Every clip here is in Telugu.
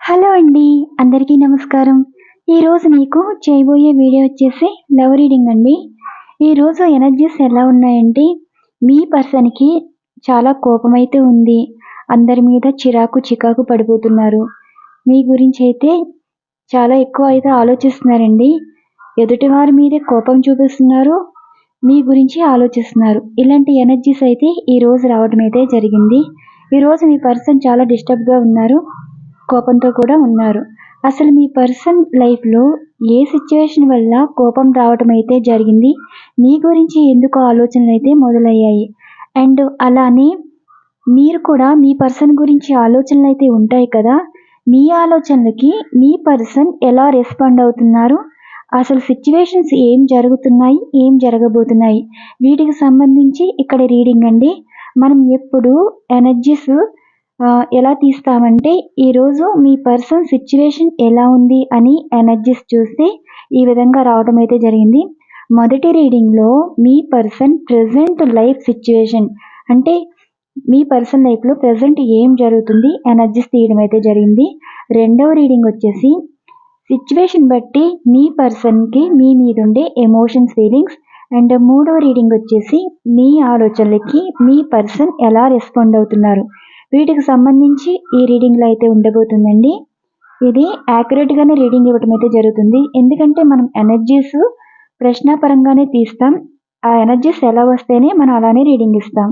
హలో అండి అందరికీ నమస్కారం. ఈరోజు మీకు చేయబోయే వీడియో వచ్చేసి లవ్ రీడింగ్ అండి. ఈరోజు ఎనర్జీస్ ఎలా ఉన్నాయంటే మీ పర్సన్కి చాలా కోపం అయితే ఉంది. అందరి మీద చిరాకు చికాకు పడిపోతున్నారు. మీ గురించి అయితే చాలా ఎక్కువ అయితే ఆలోచిస్తున్నారండి. ఎదుటి వారి మీదే కోపం చూపిస్తున్నారు మీ గురించి ఆలోచిస్తున్నారు. ఇలాంటి ఎనర్జీస్ అయితే ఈ రోజు రావడం అయితే జరిగింది. ఈరోజు మీ పర్సన్ చాలా డిస్టర్బ్గా ఉన్నారు. కోపంతో కూడా ఉన్నారు. అసలు మీ పర్సన్ లైఫ్లో ఏ సిచ్యువేషన్ వల్ల కోపం రావటం అయితే జరిగింది? మీ గురించి ఎందుకు ఆలోచనలు అయితే మొదలయ్యాయి? అండ్ అలానే మీరు కూడా మీ పర్సన్ గురించి ఆలోచనలు అయితే ఉంటాయి కదా? మీ ఆలోచనలకి మీ పర్సన్ ఎలా రెస్పాండ్ అవుతున్నారు? అసలు సిచ్యువేషన్స్ ఏం జరుగుతున్నాయి ఏం జరగబోతున్నాయి? వీటికి సంబంధించి ఇక్కడ రీడింగ్ అండి. మనం ఎప్పుడు ఎనర్జీస్ ఎలా తీస్తామంటే ఈరోజు మీ పర్సన్ సిచ్యువేషన్ ఎలా ఉంది అని ఎనర్జీస్ చూస్తే ఈ విధంగా రావడం అయితే జరిగింది. మొదటి రీడింగ్లో మీ పర్సన్ ప్రజెంట్ లైఫ్ సిచ్యువేషన్ అంటే మీ పర్సన్ లైఫ్లో ప్రజెంట్ ఏం జరుగుతుంది ఎనర్జీస్ తీయడం అయితే జరిగింది. రెండవ రీడింగ్ వచ్చేసి సిచ్యువేషన్ బట్టి మీ పర్సన్కి మీ మీద ఉండే ఎమోషన్స్ ఫీలింగ్స్ అండ్ మూడవ రీడింగ్ వచ్చేసి మీ ఆలోచనలకి మీ పర్సన్ ఎలా రెస్పాండ్ అవుతున్నారు. వీటికి సంబంధించి ఈ రీడింగ్లో అయితే ఉండబోతుందండి. ఇది యాక్యురేట్గానే రీడింగ్ ఇవ్వటం అయితే జరుగుతుంది. ఎందుకంటే మనం ఎనర్జీస్ ప్రశ్నాపరంగానే తీస్తాం. ఆ ఎనర్జీస్ ఎలా వస్తేనే మనం అలానే రీడింగ్ ఇస్తాం.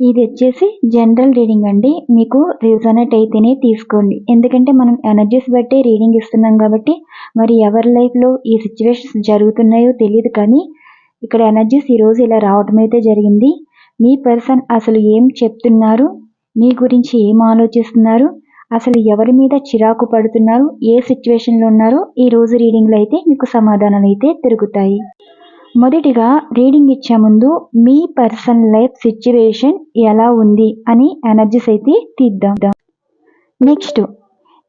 ఇది వచ్చేసి జనరల్ రీడింగ్ అండి. మీకు రిజనెట్ అయితేనే తీసుకోండి. ఎందుకంటే మనం ఎనర్జీస్ బట్టే రీడింగ్ ఇస్తున్నాం కాబట్టి మరి ఎవరి లైఫ్లో ఈ సిచ్యువేషన్స్ జరుగుతున్నాయో తెలియదు కానీ ఇక్కడ ఎనర్జీస్ ఈరోజు ఇలా రావటం అయితే జరిగింది. మీ పర్సన్ అసలు ఏం చెప్తున్నారు? మీ గురించి ఏం ఆలోచిస్తున్నారు? అసలు ఎవరి మీద చిరాకు పడుతున్నారు? ఏ సిచ్యువేషన్లో ఉన్నారో ఈ రోజు రీడింగ్లో అయితే మీకు సమాధానాలు అయితే తిరుగుతాయి మొదటిగా రీడింగ్ ఇచ్చే ముందు మీ పర్సన్ లైఫ్ సిచ్యువేషన్ ఎలా ఉంది అని ఎనర్జీస్ అయితే తీద్దాం. నెక్స్ట్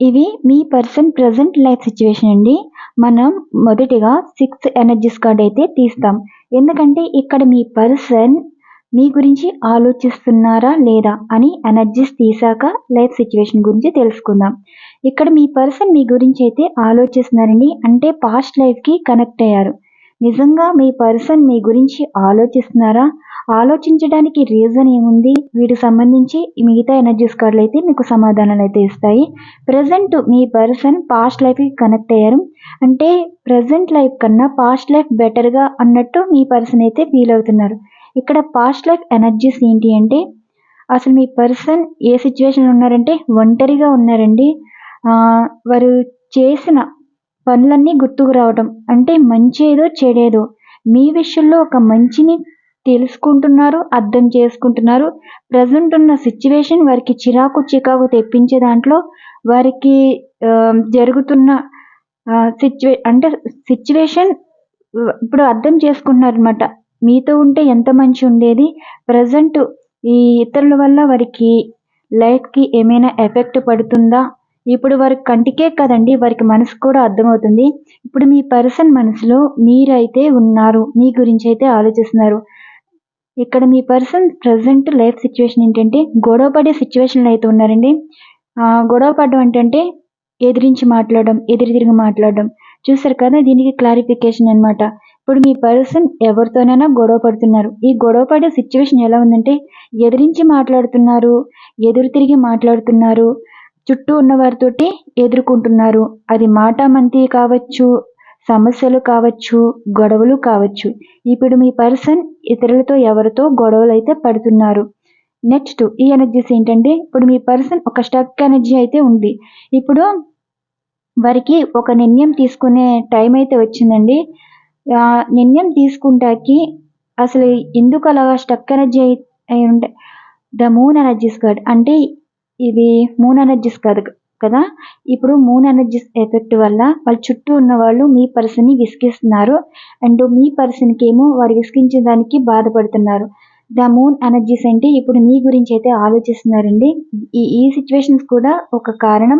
ఇవి మీ పర్సన్ ప్రజెంట్ లైఫ్ సిచ్యువేషన్ అండి. మనం మొదటిగా సిక్స్ ఎనర్జీస్ కార్డ్ అయితే తీస్తాం. ఎందుకంటే ఇక్కడ మీ పర్సన్ మీ గురించి ఆలోచిస్తున్నారా లేదా అని ఎనర్జీస్ తీసాక లైఫ్ సిచ్యువేషన్ గురించి తెలుసుకుందాం. ఇక్కడ మీ పర్సన్ మీ గురించి అయితే ఆలోచిస్తున్నారండి. అంటే పాస్ట్ లైఫ్కి కనెక్ట్ అయ్యారు. నిజంగా మీ పర్సన్ మీ గురించి ఆలోచిస్తున్నారా? ఆలోచించడానికి రీజన్ ఏముంది? వీటికి సంబంధించి మిగతా ఎనర్జీస్ కార్డులు అయితే మీకు సమాధానాలు అయితే ఇస్తాయి. ప్రజెంట్ మీ పర్సన్ పాస్ట్ లైఫ్కి కనెక్ట్ అయ్యారు. అంటే ప్రజెంట్ లైఫ్ కన్నా పాస్ట్ లైఫ్ బెటర్గా అన్నట్టు మీ పర్సన్ అయితే ఫీల్ అవుతున్నారు. ఇక్కడ పాస్ట్ లైఫ్ ఎనర్జీస్ ఏంటి అంటే అసలు మీ పర్సన్ ఏ సిచ్యువేషన్లో ఉన్నారంటే ఒంటరిగా ఉన్నారండి. వారు చేసిన పనులన్నీ గుర్తుకు రావడం అంటే మంచి ఏదో చెడేదో మీ విషయంలో ఒక మంచిని తెలుసుకుంటున్నారు అర్థం చేసుకుంటున్నారు. ప్రజెంట్ ఉన్న సిచ్యువేషన్ వారికి చిరాకు చికాకు తెప్పించే దాంట్లో వారికి జరుగుతున్న సిచ్యువే అంటే సిచ్యువేషన్ ఇప్పుడు అర్థం చేసుకుంటున్నారు అనమాట మీతో ఉంటే ఎంత మంచి ఉండేది? ప్రజెంట్ ఈ ఇతరుల వల్ల వారికి లైఫ్కి ఏమైనా ఎఫెక్ట్ పడుతుందా? ఇప్పుడు వారి కంటికే కదండి వారికి మనసు కూడా అర్థమవుతుంది. ఇప్పుడు మీ పర్సన్ మనసులో మీరైతే ఉన్నారు మీ గురించి అయితే ఆలోచిస్తున్నారు. ఇక్కడ మీ పర్సన్ ప్రజెంట్ లైఫ్ సిచ్యువేషన్ ఏంటంటే గొడవ పడే సిచ్యువేషన్లో అయితే ఉన్నారండి. గొడవ పడడం ఏంటంటే ఎదిరించి మాట్లాడడం ఎదురు తిరిగి మాట్లాడడం. చూసారు కదా దీనికి క్లారిఫికేషన్ అనమాట ఇప్పుడు మీ పర్సన్ ఎవరితోనైనా గొడవ పడుతున్నారు. ఈ గొడవ పడే సిచ్యువేషన్ ఎలా ఉందంటే ఎదిరించి మాట్లాడుతున్నారు ఎదురు తిరిగి మాట్లాడుతున్నారు చుట్టూ ఉన్న వారితోటి ఎదుర్కొంటున్నారు. అది మాట మంతి కావచ్చు సమస్యలు కావచ్చు గొడవలు కావచ్చు. ఇప్పుడు మీ పర్సన్ ఇతరులతో ఎవరితో గొడవలు అయితే పడుతున్నారు. నెక్స్ట్ ఈ ఎనర్జీస్ ఏంటంటే ఇప్పుడు మీ పర్సన్ ఒక స్టక్ ఎనర్జీ అయితే ఉంది. ఇప్పుడు వారికి ఒక నిర్ణయం తీసుకునే టైం అయితే వచ్చిందండి. నిర్ణయం తీసుకుంటాకి అసలు ఎందుకు అలా స్టక్ ఎనర్జీ అయి ఉంటే ద మూన్ ఎనర్జీస్ కార్డ్ అంటే ఇది మూన్ ఎనర్జీస్ కాదు కదా? ఇప్పుడు మూన్ ఎనర్జీస్ ఎఫెక్ట్ వల్ల వాళ్ళ చుట్టూ ఉన్న వాళ్ళు మీ పర్సన్ని విసిగిస్తున్నారు. అండ్ మీ పర్సన్కి ఏమో వారు విసిగించే దానికి బాధపడుతున్నారు. ద మూన్ ఎనర్జీస్ అంటే ఇప్పుడు మీ గురించి అయితే ఆలోచిస్తున్నారండి. ఈ ఈ సిచ్యువేషన్స్ కూడా ఒక కారణం.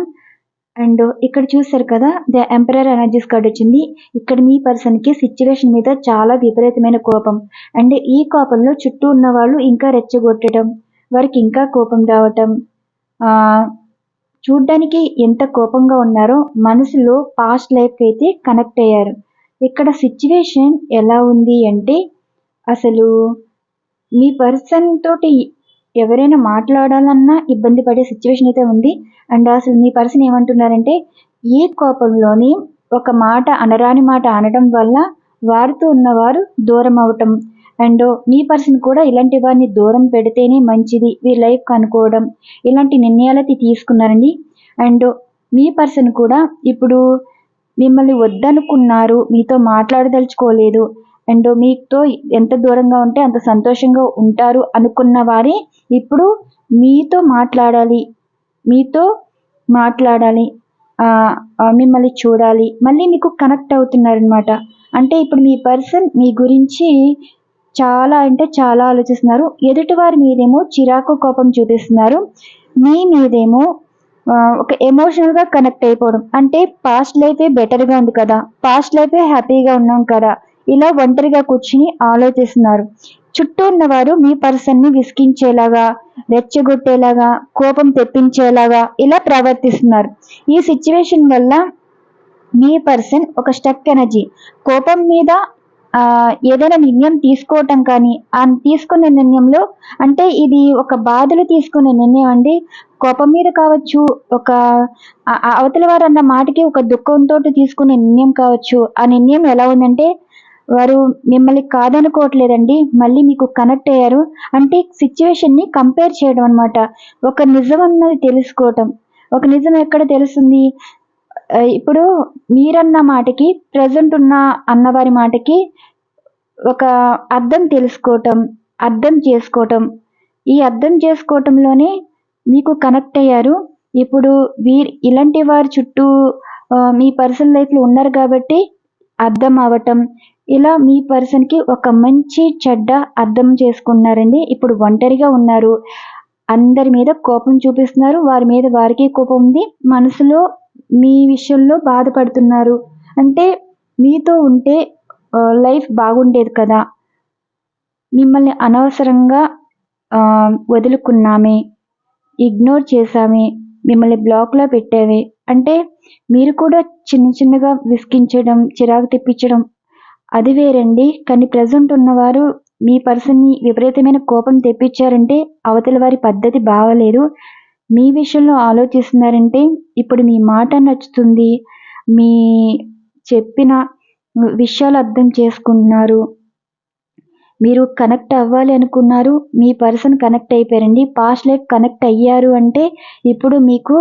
అండ్ ఇక్కడ చూసారు కదా ద ఎంపరర్ ఎనర్జీస్ కార్డ్ వచ్చింది. ఇక్కడ మీ పర్సన్కి సిచ్యువేషన్ మీద చాలా విపరీతమైన కోపం. అండ్ ఈ కోపంలో చుట్టూ ఉన్న వాళ్ళు ఇంకా రెచ్చగొట్టడం వారికి ఇంకా కోపం రావటం చూడ్డానికి ఎంత కోపంగా ఉన్నారో మనసులో పాస్ట్ లైఫ్ అయితే కనెక్ట్ అయ్యారు. ఇక్కడ సిచ్యువేషన్ ఎలా ఉంది అంటే అసలు మీ పర్సన్ తోటి ఎవరైనా మాట్లాడాలన్నా ఇబ్బంది పడే సిచ్యువేషన్ అయితే ఉంది. అండ్ అసలు మీ పర్సన్ ఏమంటున్నారంటే ఈ కోపంలోని ఒక మాట అనరాని మాట అనడం వల్ల వారితో ఉన్నవారు దూరం అవటం. అండ్ మీ పర్సన్ కూడా ఇలాంటి వారిని దూరం పెడితేనే మంచిది మీ లైఫ్ అనుకోవడం. ఇలాంటి నిర్ణయాలైతే తీసుకున్నారండి. అండ్ మీ పర్సన్ కూడా ఇప్పుడు మిమ్మల్ని వద్దనుకున్నారు మీతో మాట్లాడదలుచుకోలేదు. అండ్ మీతో ఎంత దూరంగా ఉంటే అంత సంతోషంగా ఉంటారు అనుకున్న వారే ఇప్పుడు మీతో మాట్లాడాలి. మీతో మాట్లాడాలి. మిమ్మల్ని చూడాలి. మళ్ళీ మీకు కనెక్ట్ అవుతున్నారనమాట అంటే ఇప్పుడు మీ పర్సన్ మీ గురించి చాలా అంటే చాలా ఆలోచిస్తున్నారు. ఎదుటివారి మీదేమో చిరాకు కోపం చూపిస్తున్నారు. మీ మీదేమో ఒక ఎమోషనల్గా కనెక్ట్ అయిపోవడం. అంటే పాస్ట్ లైఫే బెటర్గా ఉంది కదా. పాస్ట్ లైఫే హ్యాపీగా ఉన్నాం కదా. ఇలా ఒంటరిగా కూర్చుని ఆలోచిస్తున్నారు. చుట్టూ ఉన్నవారు మీ పర్సన్ని విసిగించేలాగా రెచ్చగొట్టేలాగా కోపం తెప్పించేలాగా ఇలా ప్రవర్తిస్తున్నారు. ఈ సిచ్యువేషన్ వల్ల మీ పర్సన్ ఒక స్టక్ ఎనర్జీ. కోపం మీద ఏదైనా నిర్ణయం తీసుకోవటం కానీ ఆ తీసుకునే నిర్ణయంలో అంటే ఇది ఒక బాధలు తీసుకునే నిర్ణయం అండి. కోపం మీద కావచ్చు ఒక అవతల వారు అన్న మాటకి ఒక దుఃఖంతో తీసుకునే నిర్ణయం కావచ్చు. ఆ నిర్ణయం ఎలా ఉందంటే వారు మిమ్మల్ని కాదనుకోవట్లేదండి మళ్ళీ మీకు కనెక్ట్ అయ్యారు అంటే సిచ్యువేషన్ని కంపేర్ చేయడం అనమాట ఒక నిజం అన్నది తెలుసుకోవటం. ఒక నిజం ఎక్కడ తెలుస్తుంది? ఇప్పుడు మీరన్న మాటకి ప్రజెంట్ ఉన్న అన్నవారి మాటకి ఒక అర్థం తెలుసుకోవటం అర్థం చేసుకోవటం. ఈ అర్థం చేసుకోవటంలోనే మీకు కనెక్ట్ అయ్యారు. ఇప్పుడు వీరి ఇలాంటి వారి చుట్టూ మీ పర్సనల్ లైఫ్లో ఉన్నారు కాబట్టి అర్థం అవ్వటం ఇలా మీ పర్సన్కి ఒక మంచి చెడ్డ అర్థం చేసుకున్నారండి. ఇప్పుడు ఒంటరిగా ఉన్నారు. అందరి మీద కోపం చూపిస్తున్నారు. వారి మీద వారికి కోపం ఉంది. మనసులో మీ విషయంలో బాధపడుతున్నారు. అంటే మీతో ఉంటే లైఫ్ బాగుండేది కదా. మిమ్మల్ని అనవసరంగా వదులుకున్నామే ఇగ్నోర్ చేశామే మిమ్మల్ని బ్లాక్లో పెట్టామే అంటే మీరు కూడా చిన్న చిన్నగా విసిగించడం చిరాకు తెప్పించడం అది వేరండి. కానీ ప్రజెంట్ ఉన్నవారు మీ పర్సన్ని విపరీతమైన కోపం తెప్పించారంటే అవతల వారి పద్ధతి బాగలేదు. మీ విషయంలో ఆలోచిస్తున్నారంటే ఇప్పుడు మీ మాట నచ్చుతుంది. మీ చెప్పిన విషయాలు అర్థం చేసుకుంటున్నారు. మీరు కనెక్ట్ అవ్వాలి అనుకున్నారు. మీ పర్సన్ కనెక్ట్ అయిపోయారండి. పాస్ట్ లైఫ్ కనెక్ట్ అయ్యారు అంటే ఇప్పుడు మీకు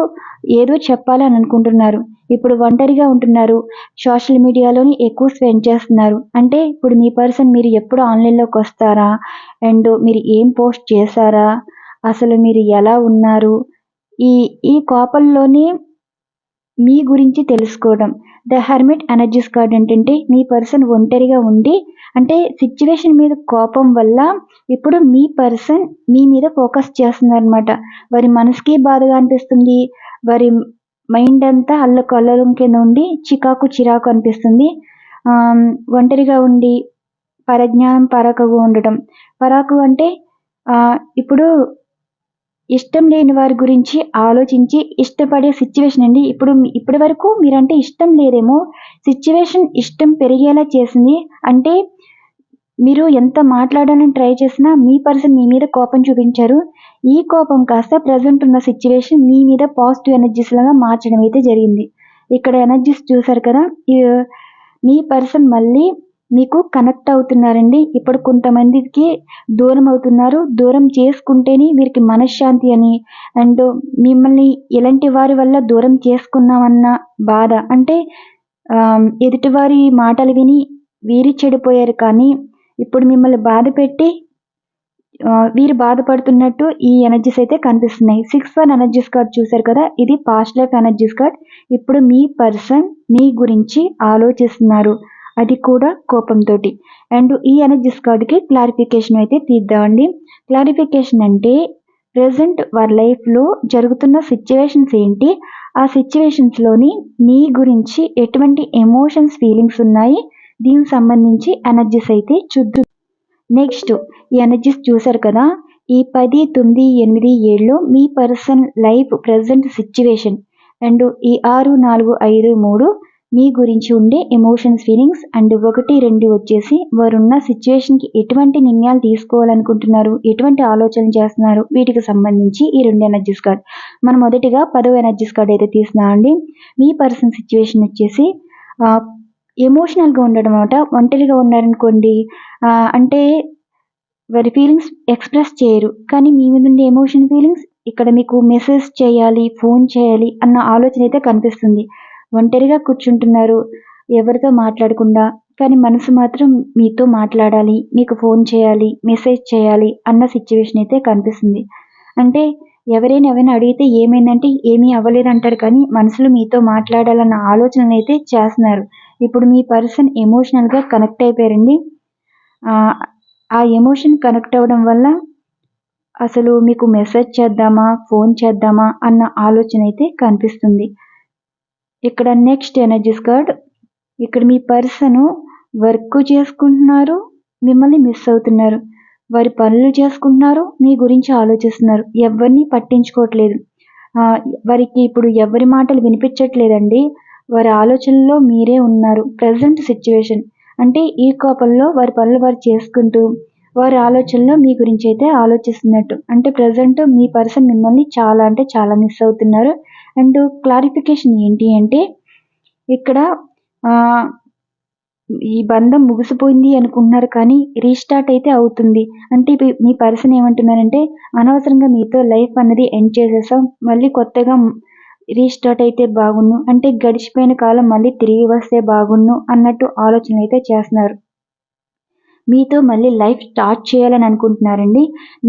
ఏదో చెప్పాలని అనుకుంటున్నారు. ఇప్పుడు ఒంటరిగా ఉంటున్నారు. సోషల్ మీడియాలోని ఎక్కువ స్పెండ్ చేస్తున్నారు. అంటే ఇప్పుడు మీ పర్సన్ మీరు ఎప్పుడు ఆన్లైన్లోకి వస్తారా? అండ్ మీరు ఏం పోస్ట్ చేశారా? అసలు మీరు ఎలా ఉన్నారు? ఈ ఈ కోపంలోనే మీ గురించి తెలుసుకోవడం. ద హెర్మిట్ ఎనర్జీస్ కార్డ్ ఏంటంటే మీ పర్సన్ ఒంటరిగా ఉండి అంటే సిచ్యువేషన్ మీద కోపం వల్ల ఇప్పుడు మీ పర్సన్ మీ మీద ఫోకస్ చేస్తున్నారనమాట వారి మనసుకి బాధగా అనిపిస్తుంది. వారి మైండ్ అంతా అల్లకల్లోలం కింద ఉండి చికాకు చిరాకు అనిపిస్తుంది. ఒంటరిగా ఉండి పరజ్ఞానం పరాకుగా ఉండటం. పరాకు అంటే ఇప్పుడు ఇష్టం లేని వారి గురించి ఆలోచించి ఇష్టపడే సిచ్యువేషన్ అండి. ఇప్పుడు ఇప్పటి వరకు మీరంటే ఇష్టం లేదేమో సిచ్యువేషన్ ఇష్టం పెరిగేలా చేసింది. అంటే మీరు ఎంత మాట్లాడాలని ట్రై చేసినా మీ పర్సన్ మీ మీద కోపం చూపించారు. ఈ కోపం కాస్త ప్రజెంట్ ఉన్న సిచ్యువేషన్ మీ మీద పాజిటివ్ ఎనర్జీస్ లాగా మార్చడం అయితే జరిగింది. ఇక్కడ ఎనర్జీస్ చూసారు కదా మీ పర్సన్ మళ్ళీ మీకు కనెక్ట్ అవుతున్నారండి. ఇప్పుడు కొంతమందికి దూరం అవుతున్నారు. దూరం చేసుకుంటేనే వీరికి మనశ్శాంతి అని అండ్ మిమ్మల్ని ఎలాంటి వారి వల్ల దూరం చేసుకున్నామన్న బాధ. అంటే ఎదుటివారి మాటలు విని వీరి చెడిపోయారు కానీ ఇప్పుడు మిమ్మల్ని బాధ పెట్టి వీరు బాధపడుతున్నట్టు ఈ ఎనర్జీస్ అయితే కనిపిస్తున్నాయి. సిక్స్ వన్ ఎనర్జీస్ కార్డ్ చూసారు కదా? ఇది పాస్ట్ లైఫ్ ఎనర్జీస్ కార్డ్ ఇప్పుడు మీ పర్సన్ మీ గురించి ఆలోచిస్తున్నారు. అది కూడా కోపంతో అండ్ ఈ ఎనర్జీస్ కార్డ్కి క్లారిఫికేషన్ అయితే తీద్దామండి. క్లారిఫికేషన్ అంటే ప్రజెంట్ వారి లైఫ్లో జరుగుతున్న సిచ్యువేషన్స్ ఏంటి? ఆ సిచ్యువేషన్స్లోని మీ గురించి ఎటువంటి ఎమోషన్స్ ఫీలింగ్స్ ఉన్నాయి? దీనికి సంబంధించి ఎనర్జీస్ అయితే చూద్దాం. నెక్స్ట్ ఈ ఎనర్జీస్ చూసారు కదా? ఈ పది తొమ్మిది ఎనిమిది ఏడులో మీ person life present situation and ఈ ఆరు నాలుగు ఐదు మూడు మీ గురించి ఉండే ఎమోషన్స్ ఫీలింగ్స్ అండ్ ఒకటి రెండు వచ్చేసి వారున్న సిచ్యువేషన్కి ఎటువంటి నిర్ణయాలు తీసుకోవాలనుకుంటున్నారు? ఎటువంటి ఆలోచనలు చేస్తున్నారు? వీటికి సంబంధించి ఈ రెండు ఎనర్జీస్ కార్డ్ మనం మొదటిగా పదో ఎనర్జీస్ కార్డ్ అయితే తీస్తున్నామండి. మీ పర్సన్ సిచ్యువేషన్ వచ్చేసి ఎమోషనల్గా ఉండడం అనమాట ఒంటరిగా ఉన్నారనుకోండి అంటే వారి ఫీలింగ్స్ ఎక్స్ప్రెస్ చేయరు. కానీ మీ మీద ఉండే ఎమోషన్ ఫీలింగ్స్ ఇక్కడ మీకు మెసేజ్ చేయాలి ఫోన్ చేయాలి అన్న ఆలోచన అయితే కనిపిస్తుంది. ఒంటరిగా కూర్చుంటున్నారు ఎవరితో మాట్లాడకుండా కానీ మనసు మాత్రం మీతో మాట్లాడాలి మీకు ఫోన్ చేయాలి మెసేజ్ చేయాలి అన్న సిచ్యువేషన్ అయితే కనిపిస్తుంది. అంటే ఎవరైనా ఎవరైనా అడిగితే ఏమైందంటే ఏమీ అవ్వలేదు అంటారు కానీ మనసులో మీతో మాట్లాడాలన్న ఆలోచనలు అయితే చేస్తున్నారు. ఇప్పుడు మీ పర్సన్ ఎమోషనల్గా కనెక్ట్ అయిపోయారండి. ఆ ఎమోషన్ కనెక్ట్ అవ్వడం వల్ల అసలు మీకు మెసేజ్ చేద్దామా ఫోన్ చేద్దామా అన్న ఆలోచన అయితే కనిపిస్తుంది. ఇక్కడ నెక్స్ట్ ఎనర్జీస్ కార్డ్. ఇక్కడ మీ పర్సన్ వర్క్ చేసుకుంటున్నారు మిమ్మల్ని మిస్ అవుతున్నారు. వారి పనులు చేసుకుంటున్నారు మీ గురించి ఆలోచిస్తున్నారు. ఎవరిని పట్టించుకోవట్లేదు. వారికి ఇప్పుడు ఎవరి మాటలు వినిపించట్లేదండి. వారి ఆలోచనలో మీరే ఉన్నారు. Present situation. అంటే ఈ కోపంలో వారి పనులు వారు చేసుకుంటూ వారి ఆలోచనలో మీ గురించి అయితే ఆలోచిస్తున్నట్టు. అంటే ప్రజెంట్ మీ పర్సన్ మిమ్మల్ని చాలా అంటే చాలా మిస్ అవుతున్నారు. అండ్ క్లారిఫికేషన్ ఏంటి అంటే ఇక్కడ ఈ బంధం ముగిసిపోయింది అనుకుంటున్నారు కానీ రీస్టార్ట్ అయితే అవుతుంది. అంటే మీ పర్సన్ ఏమంటున్నారంటే అనవసరంగా మీతో లైఫ్ అన్నది ఎండ్ చేసేసాం. మళ్ళీ కొత్తగా రీస్టార్ట్ అయితే బాగున్ను అంటే గడిచిపోయిన కాలం మళ్ళీ తిరిగి వస్తే బాగున్ను అన్నట్టు ఆలోచన అయితే చేస్తున్నారు. మీతో మళ్ళీ లైఫ్ స్టార్ట్ చేయాలని అనుకుంటున్నారండి.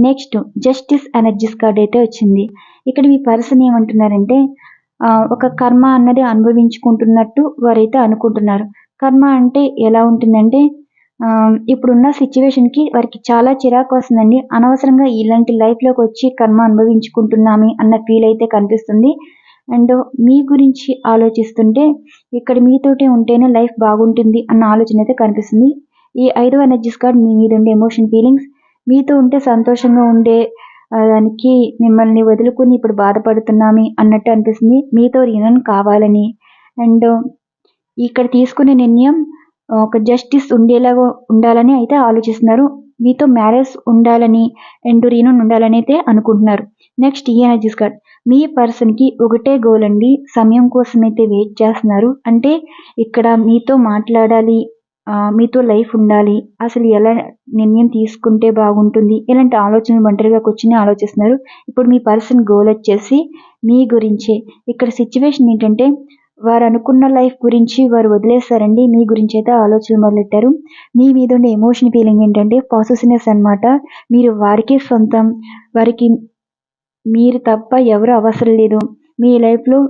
నెక్స్ట్ జస్టిస్ ఎనర్జీస్ కార్డ్ అయితే వచ్చింది. ఇక్కడ మీ పర్సన్ ఏమంటున్నారంటే ఒక కర్మ అన్నది అనుభవించుకుంటున్నట్టు వారైతే అనుకుంటున్నారు. కర్మ అంటే ఎలా ఉంటుందంటే ఇప్పుడున్న సిచ్యువేషన్కి వారికి చాలా చిరాకు వస్తుందండి. అనవసరంగా ఇలాంటి లైఫ్లోకి వచ్చి కర్మ అనుభవించుకుంటున్నామే అన్న ఫీల్ అయితే కనిపిస్తుంది. అండ్ మీ గురించి ఆలోచిస్తుంటే ఇక్కడ మీతోటే ఉంటేనే లైఫ్ బాగుంటుంది అన్న ఆలోచన అయితే కనిపిస్తుంది. ఈ ఐదవ ఎనర్జీస్ కార్డ్ మీ మీద ఉండే ఎమోషన్ ఫీలింగ్స్ మీతో ఉంటే సంతోషంగా ఉండే దానికి మిమ్మల్ని వదులుకుని ఇప్పుడు బాధపడుతున్నామి అన్నట్టు అనిపిస్తుంది. మీతో రీనన్ కావాలని. అండ్ ఇక్కడ తీసుకునే నిర్ణయం ఒక జస్టిస్ ఉండేలాగా ఉండాలని అయితే ఆలోచిస్తున్నారు. మీతో మ్యారేజ్ ఉండాలని అండ్ రీనన్ ఉండాలని అయితే అనుకుంటున్నారు. నెక్స్ట్ ఈ ఎనర్జీస్ కార్డ్ మీ పర్సన్కి ఒకటే గోల్ అండి. సమయం కోసం అయితే వెయిట్ చేస్తున్నారు. అంటే ఇక్కడ మీతో మాట్లాడాలి మీతో లైఫ్ ఉండాలి. అసలు ఎలా నిర్ణయం తీసుకుంటే బాగుంటుంది? ఇలాంటి ఆలోచనలు ఒంటరిగా కూర్చుని ఆలోచిస్తున్నారు? ఇప్పుడు మీ పర్సన్ గోల్ వచ్చేసి మీ గురించే. ఇక్కడ సిచ్యువేషన్ ఏంటంటే వారు అనుకున్న లైఫ్ గురించి వారు వదిలేస్తారండి మీ గురించి అయితే ఆలోచనలు మొదలెట్టారు. మీ మీద ఉండే ఎమోషన్ ఫీలింగ్ ఏంటంటే పాజిటివ్నెస్ అనమాట మీరు వారికి సొంతం వారికి మీరు తప్ప ఎవరు అవసరం లేదు. మీ లైఫ్లో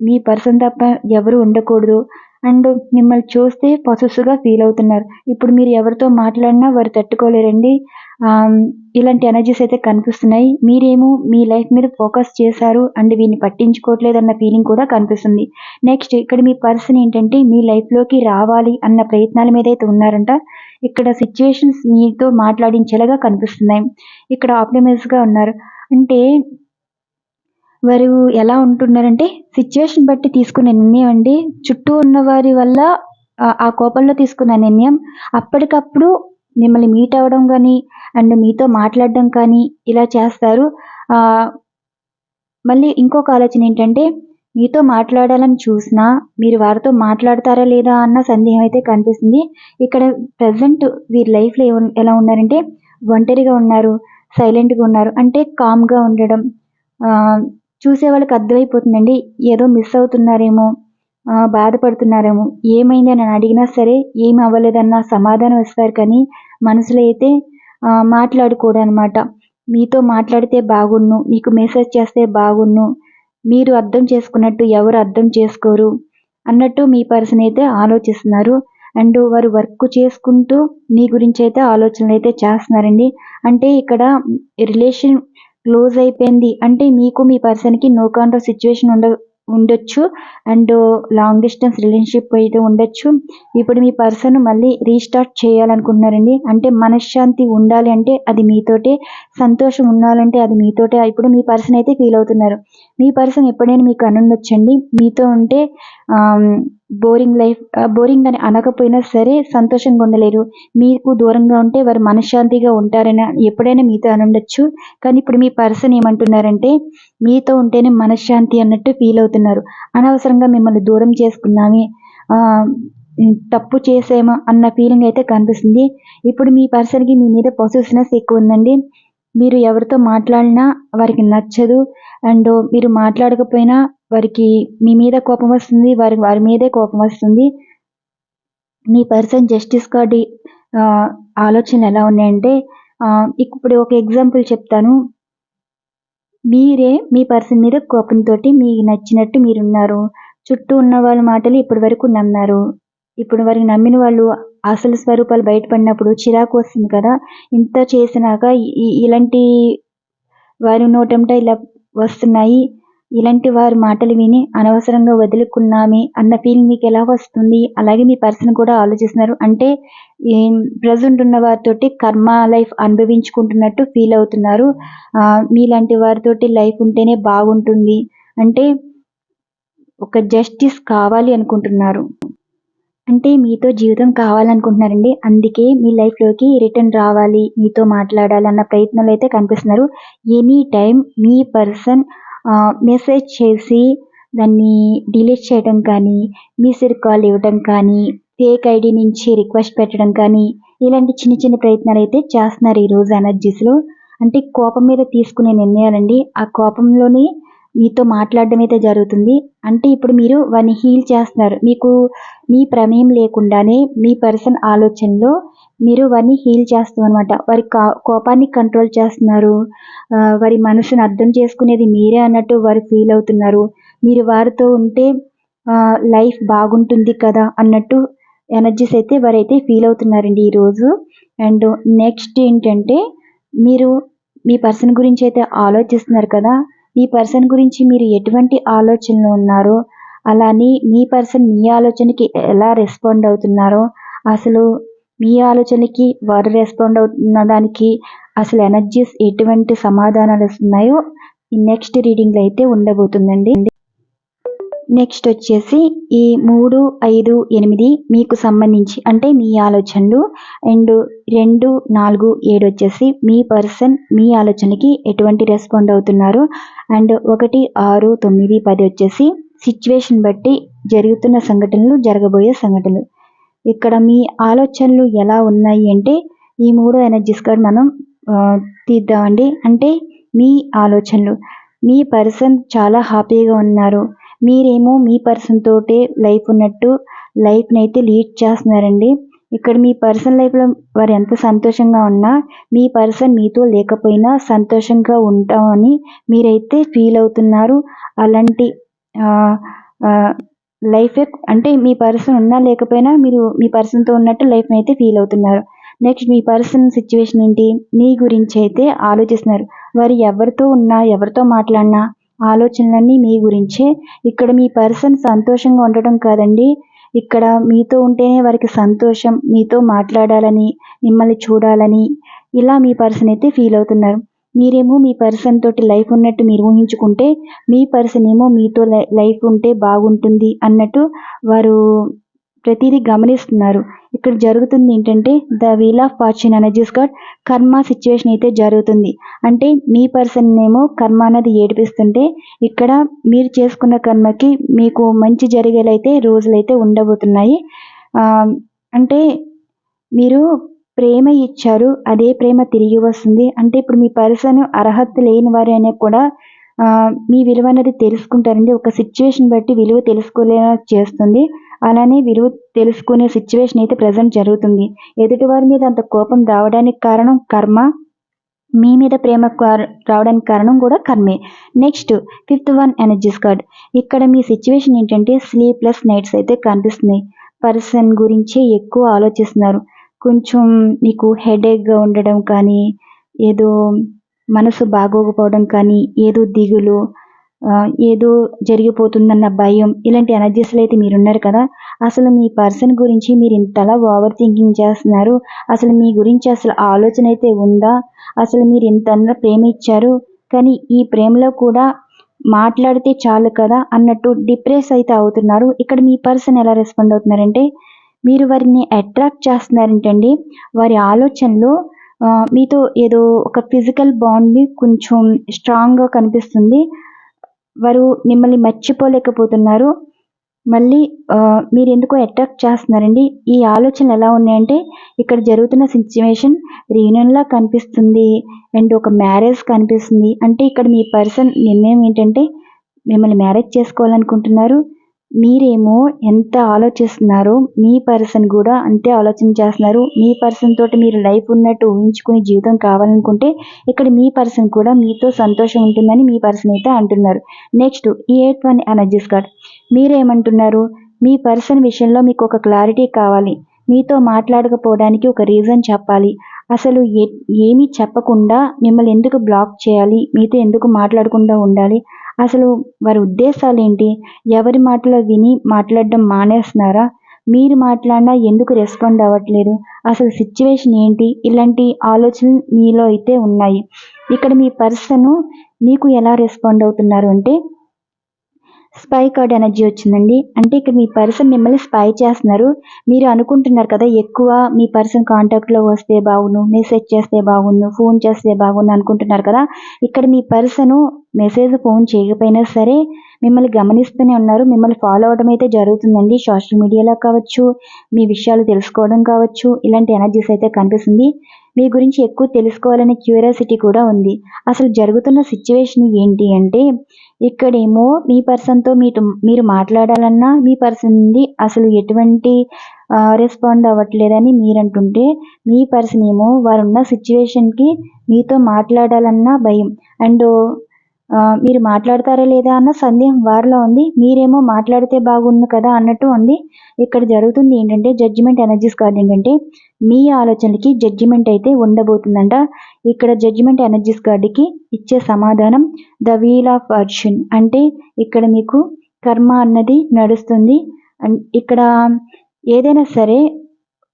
మీ పర్సన్ తప్ప ఎవరు ఉండకూడదు. అండ్ మిమ్మల్ని చూస్తే పసుసుగా ఫీల్ అవుతున్నారు. ఇప్పుడు మీరు ఎవరితో మాట్లాడినా వారు తట్టుకోలేరండి. ఇలాంటి ఎనర్జీస్ అయితే కనిపిస్తున్నాయి. మీరేమో మీ లైఫ్ మీద ఫోకస్ చేశారు అండ్ వీరిని పట్టించుకోవట్లేదు అన్న ఫీలింగ్ కూడా కనిపిస్తుంది. నెక్స్ట్ ఇక్కడ మీ పర్సన్ ఏంటంటే మీ లైఫ్లోకి రావాలి అన్న ప్రయత్నాల మీద అయితే ఉన్నారంట. ఇక్కడ సిచ్యువేషన్స్ మీతో మాట్లాడించేలాగా కనిపిస్తున్నాయి. ఇక్కడ ఆప్టమైజ్గా ఉన్నారు. అంటే వారు ఎలా ఉంటున్నారంటే సిచ్యువేషన్ బట్టి తీసుకునే నిర్ణయం అండి. చుట్టూ ఉన్న వారి వల్ల ఆ కోపంలో తీసుకున్న నిర్ణయం. అప్పటికప్పుడు మిమ్మల్ని మీట్ అవ్వడం కానీ అండ్ మీతో మాట్లాడడం కానీ ఇలా చేస్తారు. మళ్ళీ ఇంకొక ఆలోచన ఏంటంటే మీతో మాట్లాడాలని చూసినా మీరు వారితో మాట్లాడతారా లేదా అన్న సందేహం అయితే కనిపిస్తుంది. ఇక్కడ ప్రజెంట్ వీరి లైఫ్లో ఎలా ఉన్నారంటే ఒంటరిగా ఉన్నారు. సైలెంట్గా ఉన్నారు. అంటే కామ్గా ఉండడం చూసే వాళ్ళకి అర్థమైపోతుందండి. ఏదో మిస్ అవుతున్నారేమో బాధపడుతున్నారేమో ఏమైంది అని అడిగినా సరే ఏమి అవ్వలేదన్న సమాధానం ఇస్తారు. కానీ మనసులో అయితే మాట్లాడుకోడు అనమాట మీతో మాట్లాడితే బాగున్ను మీకు మెసేజ్ చేస్తే బాగున్ను మీరు అర్థం చేసుకున్నట్టు ఎవరు అర్థం చేసుకోరు అన్నట్టు మీ పర్సన్ అయితే ఆలోచిస్తున్నారు. అండ్ వారు వర్క్ చేసుకుంటూ మీ గురించి అయితే ఆలోచనలు అయితే చేస్తున్నారండి. అంటే ఇక్కడ రిలేషన్ క్లోజ్ అయిపోయింది. అంటే మీకు మీ పర్సన్కి నో కాంటాక్ట్ సిచ్యువేషన్ ఉండ ఉండొచ్చు. అండ్ లాంగ్ డిస్టెన్స్ రిలేషన్షిప్ అయితే ఉండొచ్చు. ఇప్పుడు మీ పర్సన్ మళ్ళీ రీస్టార్ట్ చేయాలనుకుంటున్నారండి. అంటే మనశ్శాంతి ఉండాలి అంటే అది మీతోటే సంతోషం ఉండాలంటే అది మీతోటే. ఇప్పుడు మీ పర్సన్ అయితే ఫీల్ అవుతున్నారు. మీ పర్సన్ ఎప్పుడైనా మీకు అనుండొచ్చండి. మీతో ఉంటే బోరింగ్ లైఫ్ బోరింగ్ అని అనకపోయినా సరే సంతోషంగా ఉండలేరు మీకు దూరంగా ఉంటే వారు మనశ్శాంతిగా ఉంటారని ఎప్పుడైనా మీతో అని ఉండొచ్చు కానీ ఇప్పుడు మీ పర్సన్ ఏమంటున్నారంటే మీతో ఉంటేనే మనశ్శాంతి అన్నట్టు ఫీల్ అవుతున్నారు. అనవసరంగా మిమ్మల్ని దూరం చేసుకున్నామే తప్పు చేసేమో అన్న ఫీలింగ్ అయితే కనిపిస్తుంది. ఇప్పుడు మీ పర్సన్కి మీ మీద పొసెసినెస్ ఎక్కువ ఉందండి. మీరు ఎవరితో మాట్లాడినా వారికి నచ్చదు. అండ్ మీరు మాట్లాడకపోయినా వారికి మీ మీద కోపం వస్తుంది వారి వారి మీదే కోపం వస్తుంది. మీ పర్సన్ జస్టిస్ కార్డు ఆలోచనలు ఎలా ఉన్నాయంటే ఇప్పుడు ఒక ఎగ్జాంపుల్ చెప్తాను. మీరే మీ పర్సన్ మీద కోపంతో మీకు నచ్చినట్టు మీరున్నారు. చుట్టూ ఉన్న వాళ్ళ మాటలు ఇప్పటి వరకు నమ్మారు. ఇప్పుడు వారికి నమ్మిన వాళ్ళు అసలు స్వరూపాలు బయటపడినప్పుడు చిరాకు వస్తుంది కదా. ఇంత చేసినాక ఇలాంటి వారి నోటంట ఇలా వస్తున్నాయి. ఇలాంటి వారి మాటలు విని అనవసరంగా వదులుకున్నామే అన్న ఫీలింగ్ మీకు ఎలా వస్తుంది? అలాగే మీ పర్సన్ కూడా ఆలోచిస్తున్నారు. అంటే ప్రజెంట్ ఉన్న వారితోటి కర్మ లైఫ్ అనుభవించుకుంటున్నట్టు ఫీల్ అవుతున్నారు. మీలాంటి వారితోటి లైఫ్ ఉంటేనే బాగుంటుంది. అంటే ఒక జస్టిస్ కావాలి అనుకుంటున్నారు. అంటే మీతో జీవితం కావాలనుకుంటున్నారండి. అందుకే మీ లైఫ్లోకి రిటర్న్ రావాలి. మీతో మాట్లాడాలి అన్న ప్రయత్నాలు అయితే కనిపిస్తున్నారు. ఎనీ టైం మీ పర్సన్ మెసేజ్ చేసి దాన్ని డిలీట్ చేయడం కానీ మిస్డ్ కాల్ ఇవ్వడం కానీ ఫేక్ ఐడి నుంచి రిక్వెస్ట్ పెట్టడం కానీ ఇలాంటి చిన్న చిన్న ప్రయత్నాలు అయితే చేస్తున్నారు ఈరోజు ఎనర్జీస్లో అంటే కోపం మీద తీసుకునే నిర్ణయాలండి. ఆ కోపంలోనే మీతో మాట్లాడడం అయితే జరుగుతుంది. అంటే ఇప్పుడు మీరు వారిని హీల్ చేస్తున్నారు. మీకు మీ ప్రమేయం లేకుండానే మీ పర్సన్ ఆలోచనలో మీరు వారిని హీల్ చేస్తాం అనమాట వారి కోపాన్ని కంట్రోల్ చేస్తున్నారు. వారి మనసును అర్థం చేసుకునేది మీరే అన్నట్టు వారు ఫీల్ అవుతున్నారు. మీరు వారితో ఉంటే లైఫ్ బాగుంటుంది కదా అన్నట్టు ఎనర్జీస్ అయితే వారైతే ఫీల్ అవుతున్నారండి ఈరోజు అండ్ నెక్స్ట్ ఏంటంటే మీరు మీ పర్సన్ గురించి అయితే ఆలోచిస్తున్నారు కదా. మీ పర్సన్ గురించి మీరు ఎటువంటి ఆలోచనలు ఉన్నారో అలానే మీ పర్సన్ మీ ఆలోచనకి ఎలా రెస్పాండ్ అవుతున్నారో అసలు మీ ఆలోచనకి వారు రెస్పాండ్ అవుతున్న దానికి అసలు ఎనర్జీస్ ఎటువంటి సమాధానాలు వస్తున్నాయో నెక్స్ట్ రీడింగ్లో అయితే ఉండబోతుందండి. నెక్స్ట్ వచ్చేసి ఈ మూడు ఐదు ఎనిమిది మీకు సంబంధించి అంటే మీ ఆలోచనలు. అండ్ రెండు నాలుగు ఏడు వచ్చేసి మీ పర్సన్ మీ ఆలోచనకి ఎటువంటి రెస్పాండ్ అవుతున్నారు. అండ్ ఒకటి ఆరు తొమ్మిది పది వచ్చేసి సిచ్యువేషన్ బట్టి జరుగుతున్న సంఘటనలు జరగబోయే సంఘటనలు. ఇక్కడ మీ ఆలోచనలు ఎలా ఉన్నాయి అంటే ఈ మూడు ఎనర్జీస్ కార్డ్ మనం తీద్దామండి అంటే మీ ఆలోచనలు. మీ పర్సన్ చాలా హ్యాపీగా ఉన్నారు. మీరేమో మీ పర్సన్ తోటే లైఫ్ ఉన్నట్టు లైఫ్ని అయితే లీడ్ చేస్తున్నారండి. ఇక్కడ మీ పర్సన్ లైఫ్లో వారు ఎంత సంతోషంగా ఉన్నా మీ పర్సన్ మీతో లేకపోయినా సంతోషంగా ఉంటామని మీరైతే ఫీల్ అవుతున్నారు. అలాంటి లైఫ్ అంటే మీ పర్సన్ ఉన్నా లేకపోయినా మీరు మీ పర్సన్తో ఉన్నట్టు లైఫ్ని అయితే ఫీల్ అవుతున్నారు. నెక్స్ట్ మీ పర్సన్ సిచ్యువేషన్ ఏంటి? మీ గురించి అయితే ఆలోచిస్తున్నారు. వారు ఎవరితో ఉన్నా ఎవరితో మాట్లాడినా ఆలోచనలన్నీ మీ గురించే. ఇక్కడ మీ పర్సన్ సంతోషంగా ఉండటం కాదండి. ఇక్కడ మీతో ఉంటేనే వారికి సంతోషం మీతో మాట్లాడాలని మిమ్మల్ని చూడాలని ఇలా మీ పర్సన్ అయితే ఫీల్ అవుతున్నారు. మీరేమో మీ పర్సన్ తోటి లైఫ్ ఉన్నట్టు మీరు ఊహించుకుంటే మీ పర్సన్ ఏమో మీతో లైఫ్ ఉంటే బాగుంటుంది అన్నట్టు వారు ప్రతిదీ గమనిస్తున్నారు. ఇక్కడ జరుగుతుంది ఏంటంటే the wheel of fortune energies god karma situation అయితే జరుగుతుంది. అంటే మీ పర్సన్ ఏమో కర్మ అనేది ఏడిపిస్తుంటే ఇక్కడ మీరు చేసుకున్న కర్మకి మీకు మంచి జరిగేలైతే రోజులైతే ఉండబోతున్నాయి. అంటే మీరు ప్రేమ ఇచ్చారు అదే ప్రేమ తిరిగి వస్తుంది. అంటే ఇప్పుడు మీ పర్సన్ అర్హత లేని వారైనా కూడా మీ విలువ అనేది తెలుసుకుంటారండి. ఒక సిచ్యువేషన్ బట్టి విలువ తెలుసుకోలేలా చేస్తుంది. అలానే విలువ తెలుసుకునే సిచ్యువేషన్ అయితే ప్రజెంట్ జరుగుతుంది. ఎదుటివారి మీద అంత కోపం రావడానికి కారణం కర్మ. మీ మీద ప్రేమ రావడానికి కారణం కూడా కర్మే. Next fifth one energies card ఇక్కడ మీ సిచ్యువేషన్ ఏంటంటే స్లీప్లెస్ నైట్స్ అయితే కనిపిస్తున్నాయి. పర్సన్ గురించి ఎక్కువ ఆలోచిస్తున్నారు. కొంచెం మీకు హెడేక్గా ఉండడం కానీ ఏదో మనసు బాగోకపోవడం కానీ ఏదో దిగులు ఏదో జరిగిపోతుందన్న భయం ఇలాంటి ఎనర్జీస్లో అయితే మీరున్నారు కదా. అసలు మీ పర్సన్ గురించి మీరు ఇంతలా ఓవర్ థింకింగ్ చేస్తున్నారు. అసలు మీ గురించి అసలు ఆలోచన అయితే ఉందా? అసలు మీరు ఇంత ప్రేమ ఇచ్చారు? కానీ ఈ ప్రేమలో కూడా మాట్లాడితే చాలు కదా అన్నట్టు డిప్రెస్ అయితే అవుతున్నారు. ఇక్కడ మీ పర్సన్ ఎలా రెస్పాండ్ అవుతున్నారంటే మీరు వారిని అట్రాక్ట్ చేస్తున్నారంటండి. వారి ఆలోచనలు మీతో ఏదో ఒక ఫిజికల్ బాండ్ని కొంచెం స్ట్రాంగ్గా కనిపిస్తుంది. వారు మిమ్మల్ని మర్చిపోలేకపోతున్నారు. మళ్ళీ మీరు ఎందుకో అట్రాక్ట్ చేస్తున్నారండి? ఈ ఆలోచనలు ఎలా ఉన్నాయంటే ఇక్కడ జరుగుతున్న సిచ్యువేషన్ రీయూనియన్లా కనిపిస్తుంది. అండ్ ఒక మ్యారేజ్ కనిపిస్తుంది. అంటే ఇక్కడ మీ పర్సన్ నిర్ణయం ఏంటంటే మిమ్మల్ని మ్యారేజ్ చేసుకోవాలనుకుంటున్నారు. మీరేమో ఎంత ఆలోచిస్తున్నారో మీ పర్సన్ కూడా అంతే ఆలోచన చేస్తున్నారు. మీ పర్సన్ తోటి మీరు లైఫ్ ఉన్నట్టు ఊహించుకుని జీవితం కావాలనుకుంటే ఇక్కడ మీ పర్సన్ కూడా మీతో సంతోషం ఉంటుందని మీ పర్సన్ అయితే అంటున్నారు. నెక్స్ట్ ఈ ఎయిట్ వన్ ఎనర్జీస్ కార్డ్ మీరేమంటున్నారు? మీ పర్సన్ విషయంలో మీకు ఒక క్లారిటీ కావాలి. మీతో మాట్లాడకపోవడానికి ఒక రీజన్ చెప్పాలి. అసలు ఏ ఏమీ చెప్పకుండా మిమ్మల్ని ఎందుకు బ్లాక్ చేయాలి? మీతో ఎందుకు మాట్లాడకుండా ఉండాలి? అసలు వారి ఉద్దేశాలు ఏంటి ఎవరి మాటలో విని మాట్లాడడం మానేస్తున్నారా? మీరు మాట్లాడినా ఎందుకు రెస్పాండ్ అవ్వట్లేదు? అసలు సిచ్యువేషన్ ఏంటి? ఇలాంటి ఆలోచనలు మీలో అయితే ఉన్నాయి. ఇక్కడ మీ పర్సన్ మీకు ఎలా రెస్పాండ్ అవుతున్నారు అంటే స్పై కార్డ్ ఎనర్జీ వచ్చిందండి. అంటే ఇక్కడ మీ పర్సన్ మిమ్మల్ని స్పై చేస్తున్నారు. మీరు అనుకుంటున్నారు కదా ఎక్కువ మీ పర్సన్ కాంటాక్ట్లో వస్తే బాగుండు మెసేజ్ చేస్తే బాగుండు ఫోన్ చేస్తే బాగుండు అనుకుంటున్నారు కదా. ఇక్కడ మీ పర్సను మెసేజ్ ఫోన్ చేయకపోయినా సరే మిమ్మల్ని గమనిస్తూనే ఉన్నారు. మిమ్మల్ని ఫాలో అవడం అయితే జరుగుతుందండి. సోషల్ మీడియాలో కావచ్చు మీ విషయాలు తెలుసుకోవడం కావచ్చు ఇలాంటి ఎనర్జీస్ అయితే కనిపిస్తుంది. మీ గురించి ఎక్కువ తెలుసుకోవాలనే క్యూరియాసిటీ కూడా ఉంది. అసలు జరుగుతున్న సిచ్యువేషన్ ఏంటి అంటే ఇక్కడేమో మీ పర్సన్తో మీటు మీరు మాట్లాడాలన్నా మీ పర్సన్ నుండి అసలు ఎటువంటి రెస్పాండ్ అవ్వట్లేదని మీరంటుంటే మీ పర్సన్ ఏమో వారున్న సిచ్యువేషన్కి మీతో మాట్లాడాలన్నా భయం. అండ్ మీరు మాట్లాడతారా లేదా అన్న సందేహం వారిలో ఉంది. మీరేమో మాట్లాడితే బాగుండు కదా అన్నట్టు ఉంది. ఇక్కడ జరుగుతుంది ఏంటంటే జడ్జిమెంట్ ఎనర్జీస్ కార్డ్ ఏంటంటే మీ ఆలోచనలకి జడ్జిమెంట్ అయితే ఉండబోతుందంట. ఇక్కడ జడ్జిమెంట్ ఎనర్జీస్ కార్డుకి ఇచ్చే సమాధానం ద వీల్ ఆఫ్ ఫార్చ్యూన్ అంటే ఇక్కడ మీకు కర్మ అన్నది నడుస్తుంది. ఇక్కడ ఏదైనా సరే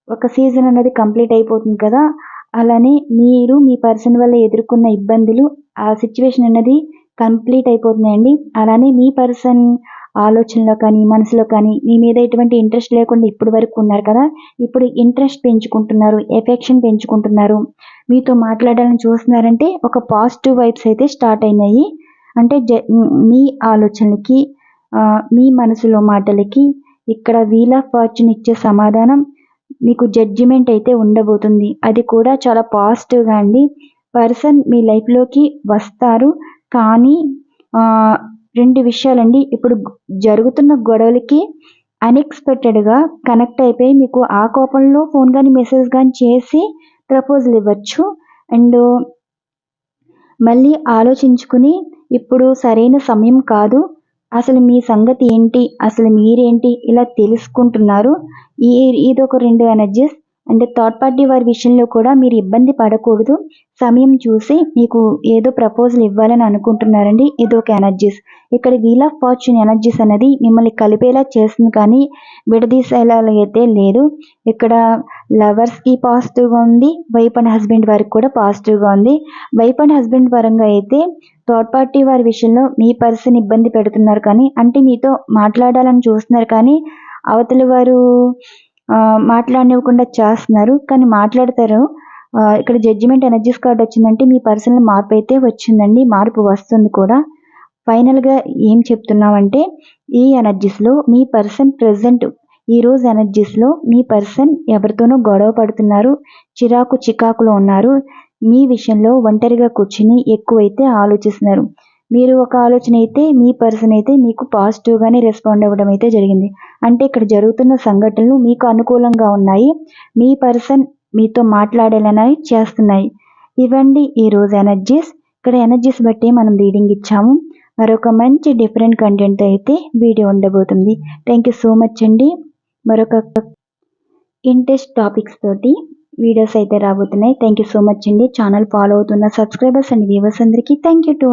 ఒక సీజన్ అన్నది కంప్లీట్ అయిపోతుంది కదా. అలానే మీరు మీ పర్సన్ వల్ల ఎదుర్కొన్న ఇబ్బందులు ఆ సిచ్యువేషన్ అన్నది కంప్లీట్ అయిపోతున్నాయండి. అలానే మీ పర్సన్ ఆలోచనలో కానీ మనసులో కానీ మీ మీద ఎటువంటి ఇంట్రెస్ట్ లేకుండా ఇప్పటి వరకు ఉన్నారు కదా ఇప్పుడు ఇంట్రెస్ట్ పెంచుకుంటున్నారు ఎఫెక్షన్ పెంచుకుంటున్నారు మీతో మాట్లాడాలని చూస్తున్నారంటే ఒక పాజిటివ్ వైబ్స్ అయితే స్టార్ట్ అయినాయి. అంటే జ మీ ఆలోచనలకి మీ మనసులో మాటలకి ఇక్కడ వీల్ ఆఫ్ ఫార్చ్యూన్ ఇచ్చే సమాధానం మీకు జడ్జిమెంట్ అయితే ఉండబోతుంది. అది కూడా చాలా పాజిటివ్గా అండి. పర్సన్ మీ లైఫ్లోకి వస్తారు. కానీ రెండు విషయాలండి. ఇప్పుడు జరుగుతున్న గొడవలకి అన్ఎక్స్పెక్టెడ్గా కనెక్ట్ అయిపోయి మీకు ఆ కోపంలో ఫోన్ కానీ మెసేజ్ కానీ చేసి ప్రపోజల్ ఇవ్వచ్చు. అండ్ మళ్ళీ ఆలోచించుకుని ఇప్పుడు సరైన సమయం కాదు. అసలు మీ సంగతి ఏంటి? అసలు మీరేంటి? ఇలా తెలుసుకుంటున్నారు. ఈ ఇదొక రెండు ఎనర్జీస్ అంటే థర్డ్ పార్టీ వారి విషయంలో కూడా మీరు ఇబ్బంది పడకూడదు. సమయం చూసి మీకు ఏదో ప్రపోజల్ ఇవ్వాలని అనుకుంటున్నారండి. ఏదో ఒక ఎనర్జీస్ ఇక్కడ వీల్ ఆఫ్ ఫార్చ్యూన్ ఎనర్జీస్ అనేది మిమ్మల్ని కలిపేలా చేస్తుంది కానీ విడదీసేలా అయితే లేదు. ఇక్కడ లవర్స్కి పాజిటివ్గా ఉంది. వైఫ్ అండ్ హస్బెండ్ వారికి కూడా పాజిటివ్గా ఉంది. వైఫ్ అండ్ హస్బెండ్ పరంగా అయితే థర్డ్ పార్టీ వారి విషయంలో మీ పర్సన్ ఇబ్బంది పెడుతున్నారు కానీ అంటే మీతో మాట్లాడాలని చూస్తున్నారు కానీ అవతలి వారు మాట్లాడనివ్వకుండా చేస్తున్నారు. కానీ మాట్లాడతారు. ఇక్కడ జడ్జిమెంట్ ఎనర్జీస్ కార్డ్ వచ్చిందంటే మీ పర్సనల్ మార్పు అయితే వచ్చిందండి. మార్పు వస్తుంది కూడా. ఫైనల్గా ఏం చెప్తున్నామంటే ఈ ఎనర్జీస్లో మీ పర్సన్ ప్రజెంట్ ఈరోజు ఎనర్జీస్లో మీ పర్సన్ ఎవరితోనో గొడవ పడుతున్నారు చిరాకు చికాకులో ఉన్నారు. మీ విషయంలో ఒంటరిగా కూర్చుని ఎక్కువైతే ఆలోచిస్తున్నారు. మీరు ఒక ఆలోచన అయితే మీ పర్సన్ అయితే మీకు పాజిటివ్గానే రెస్పాండ్ అవ్వడం అయితే జరిగింది. అంటే ఇక్కడ జరుగుతున్న సంఘటనలు మీకు అనుకూలంగా ఉన్నాయి. మీ పర్సన్ మీతో మాట్లాడేలానవి చేస్తున్నాయి. ఇవ్వండి ఈరోజు ఎనర్జీస్ ఇక్కడ ఎనర్జీస్ బట్టి మనం రీడింగ్ ఇచ్చాము. మరొక మంచి డిఫరెంట్ కంటెంట్ అయితే వీడియో ఉండబోతుంది. థ్యాంక్ యూ సో మచ్ అండి. మరొక ఇంట్రెస్ట్ టాపిక్స్ తోటి వీడియోస్ అయితే రాబోతున్నాయి. థ్యాంక్ యూ సో మచ్ అండి. ఛానల్ ఫాలో అవుతున్న సబ్స్క్రైబర్స్ అండ్ వ్యూవర్స్ అందరికీ థ్యాంక్ యూ టు